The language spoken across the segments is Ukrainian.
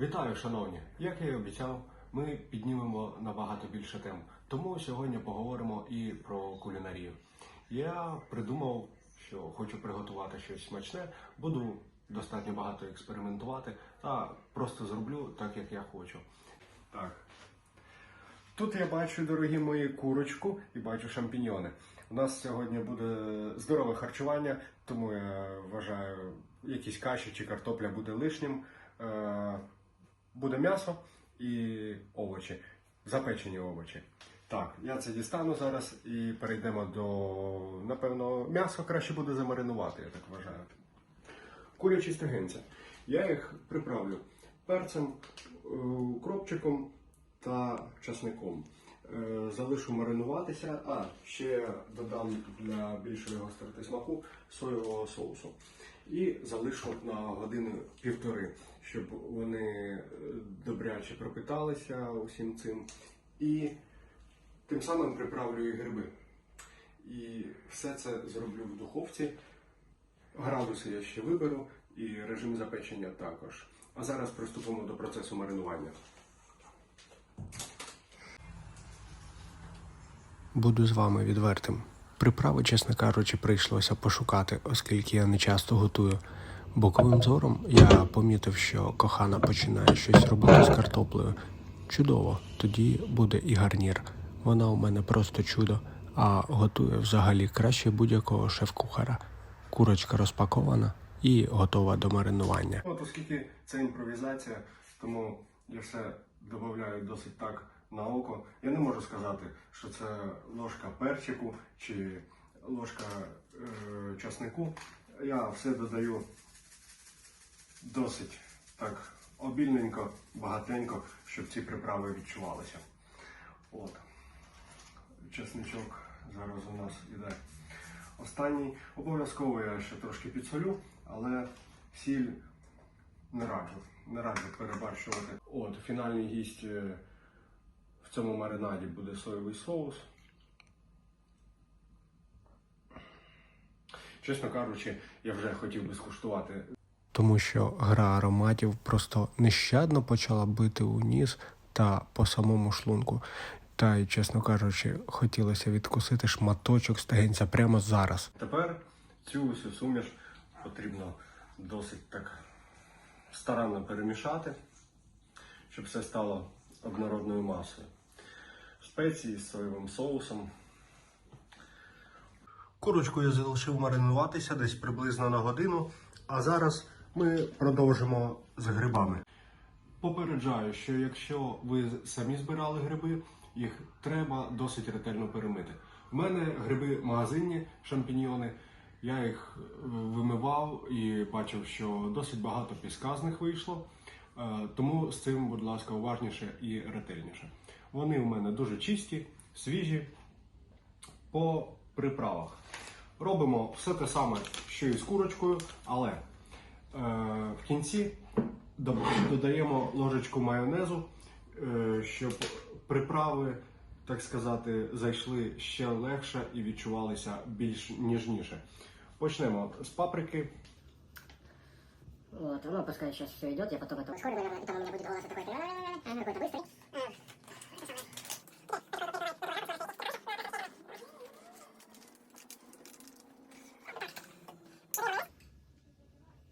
Вітаю, шановні! Як я і обіцяв, ми піднімемо набагато більше тем. Тому сьогодні поговоримо і про кулінарію. Я придумав, що хочу приготувати щось смачне, буду достатньо багато експериментувати та просто зроблю так, як я хочу. Так. Тут я бачу, дорогі мої, курочку і бачу шампіньйони. У нас сьогодні буде здорове харчування, тому я вважаю, якісь каші чи картопля буде лишнім. Буде м'ясо і овочі, запечені овочі. Так, я це дістану зараз і перейдемо до, напевно, м'ясо краще буде замаринувати, я так вважаю. Курячі стегенця. Я їх приправлю перцем, е, укропчиком та часником. Е, Залишу маринуватися, а ще додам для більшої гостроти смаку соєвого соусу. І залишу на годину півтори, щоб вони е, добряче пропиталися усім цим. І тим самим приправлю і гриби. І все це зроблю в духовці. Градуси я ще виберу і режим запечення також. А зараз приступимо до процесу маринування. Буду з вами відвертим. Приправи, чесно кажучи, прийшлося пошукати, оскільки я не часто готую. Боковим зором я помітив, що кохана починає щось робити з картоплею. Чудово, тоді буде і гарнір. Вона у мене просто чудо, а готує взагалі краще будь-якого шеф-кухара. Курочка розпакована і готова до маринування. От оскільки це імпровізація, тому я все додаю досить так на око. Я не можу сказати, що це ложка перчику чи ложка е, часнику. Я все додаю досить так обільненько, багатенько, щоб ці приправи відчувалися. От. Чесничок зараз у нас іде останній. Обов'язково я ще трошки підсолю, але сіль не раджу. Не раджу перебарщувати. От, фінальний гість е, в цьому маринаді буде соєвий соус. Чесно кажучи, я вже хотів би скуштувати тому що гра ароматів просто нещадно почала бити у ніс та по самому шлунку. Та й, чесно кажучи, хотілося відкусити шматочок стегенця прямо зараз. Тепер цю усю суміш потрібно досить так старанно перемішати, щоб все стало однородною масою. Спеції з соєвим соусом. Курочку я залишив маринуватися десь приблизно на годину, а зараз ми продовжимо з грибами. Попереджаю, що якщо ви самі збирали гриби, їх треба досить ретельно перемити. У мене гриби магазинні, шампіньйони. Я їх вимивав і бачив, що досить багато піска з них вийшло. Е, Тому з цим, будь ласка, уважніше і ретельніше. Вони у мене дуже чисті, свіжі. По приправах. Робимо все те саме, що і з курочкою, але е, в кінці додаємо ложечку майонезу, е, щоб приправи, так сказати, зайшли ще легше і відчувалися більш ніжніше. Почнемо з паприки. Вот, ну, пускай сейчас все идет, я потом это... Скоро, наверное, там у меня будет голос такой, «А, какой-то быстрый.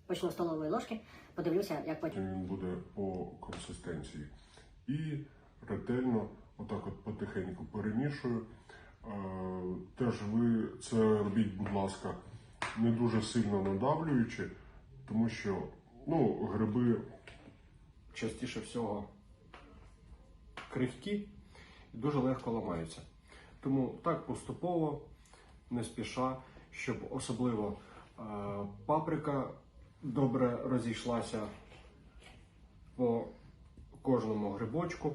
Почну з столової ложки, подивлюся, як потім. він буде по консистенції. І ретельно, отак от потихеньку перемішую. Е, Теж ви це робіть, будь ласка, не дуже сильно надавлюючи, тому що ну, гриби частіше всього крихкі і дуже легко ламаються. Тому так поступово, не спіша, щоб особливо е, паприка добре розійшлася по кожному грибочку,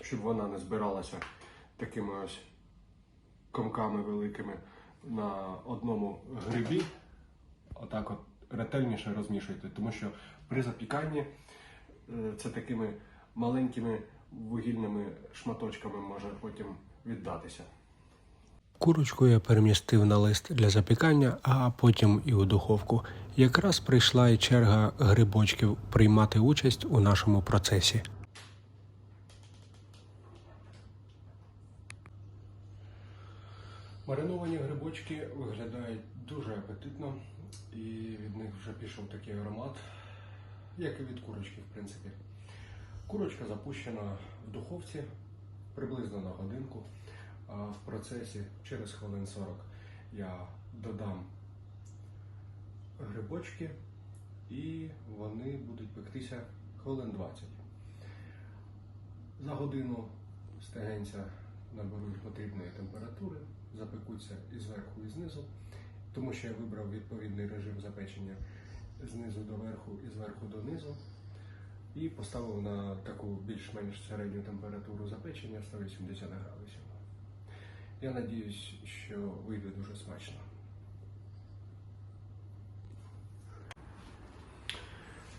щоб вона не збиралася такими ось комками великими на одному грибі. Отак от ретельніше розмішуйте, тому що при запіканні е, це такими маленькими вугільними шматочками може потім віддатися. Курочку я перемістив на лист для запікання, а потім і у духовку. Якраз прийшла і черга грибочків приймати участь у нашому процесі. Мариновані грибочки виглядають дуже апетитно, і від них вже пішов такий аромат, як і від курочки, в принципі. Курочка запущена в духовці приблизно на годинку. А в процесі через хвилин 40 я додам грибочки і вони будуть пектися хвилин 20. За годину стегенця наберуть потрібної температури, запекуться і зверху, і знизу, тому що я вибрав відповідний режим запечення знизу до верху і зверху до низу. І поставив на таку більш-менш середню температуру запечення 180 градусів. Я надіюсь, що вийде дуже смачно.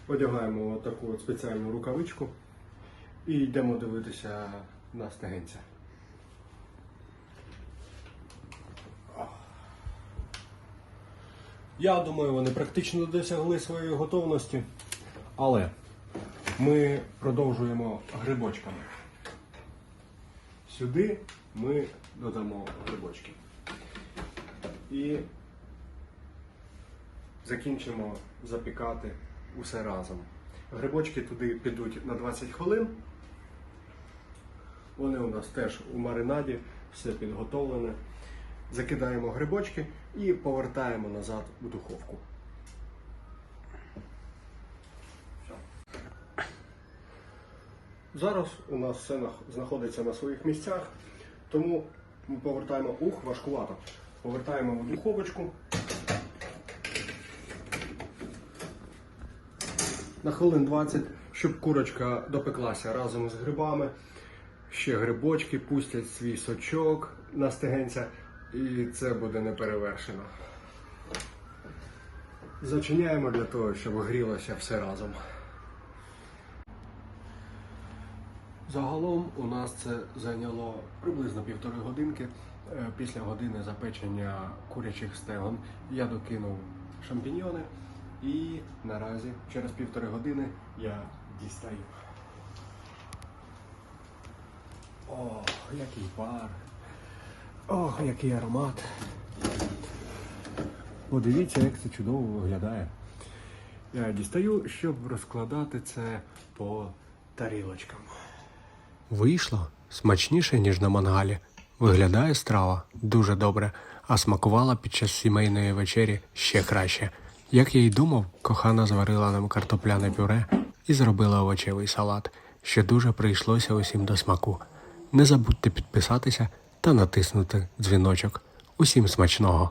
Одягаємо таку спеціальну рукавичку і йдемо дивитися на стегенця. Я думаю, вони практично досягли своєї готовності, але ми продовжуємо грибочками. Сюди ми додамо грибочки. І закінчимо запікати усе разом. Грибочки туди підуть на 20 хвилин. Вони у нас теж у маринаді, все підготовлене. Закидаємо грибочки і повертаємо назад у духовку. Зараз у нас все знаходиться на своїх місцях, тому ми повертаємо ух, важкувато. Повертаємо в духовочку. На хвилин 20, щоб курочка допеклася разом з грибами. Ще грибочки пустять свій сочок на стегенця, і це буде неперевершено. Зачиняємо для того, щоб грілося все разом. Загалом у нас це зайняло приблизно півтори годинки. Е, Після години запечення курячих стегон я докинув шампіньйони і наразі через півтори години я дістаю. Ох, який пар. Ох, який аромат. Подивіться, як це чудово виглядає. Я дістаю, щоб розкладати це по тарілочкам. Вийшло смачніше, ніж на мангалі. Виглядає страва дуже добре, а смакувала під час сімейної вечері ще краще. Як я й думав, кохана зварила нам картопляне пюре і зробила овочевий салат, що дуже прийшлося усім до смаку. Не забудьте підписатися та натиснути дзвіночок. Усім смачного!